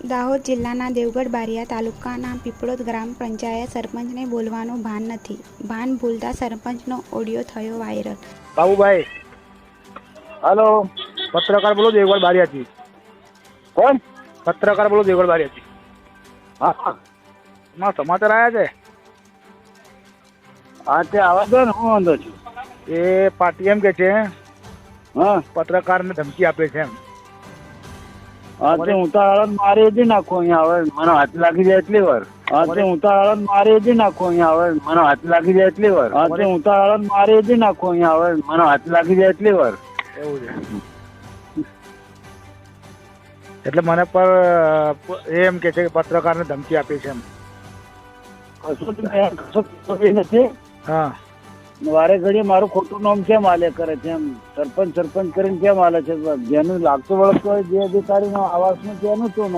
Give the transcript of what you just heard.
દાહોદ જિલ્લાના દેવગઢ બારિયા તાલુકાના પીપળોદ ગ્રામ પંચાયત સરપંચને બોલવાનું ભાન નથી. ભાન ભૂલતા સરપંચનો ઓડિયો થયો વાયરલ. બાબુભાઈ હલો પત્રકાર બોલો દેવગઢ બારિયાથી. કોણ? પત્રકાર બોલો દેવગઢ બારિયાથી. હા હા. માં સમાચાર આવ્યા છે? હા તે આવા દો ને હું વાંધો છું. એ પાર્ટી એમ કે છે હા. પત્રકારને ધમકી આપે છે એમ. હા તે હું તો હળદ મારી દી નાખું અહીંયા હવે. મને હાથ લાગી જાય એટલી વાર. હા તે હું તો હળદ મારી દી નાખું અહીંયા હવે. મને હાથ લાગી જાય એટલી વાર. હા તે હું તો હળદ મારી દી નાખું અહીંયા હવે. મને હાથ લાગી જાય એટલી વાર. એવું છે. એટલે મને પર એમ કે છે કે પત્રકારને ધમકી આપી છે એમ. કશું જ કશું નથી. હા. વારે ઘડીએ મારું ખોટું નામ કેમ હાલે કરે છે એમ? સરપંચ સરપંચ કરીને કેમ હાલે છે? જેનું લાગતું વળગતું હોય જે અધિકારીનો આવાસનું તેનું શું નામ?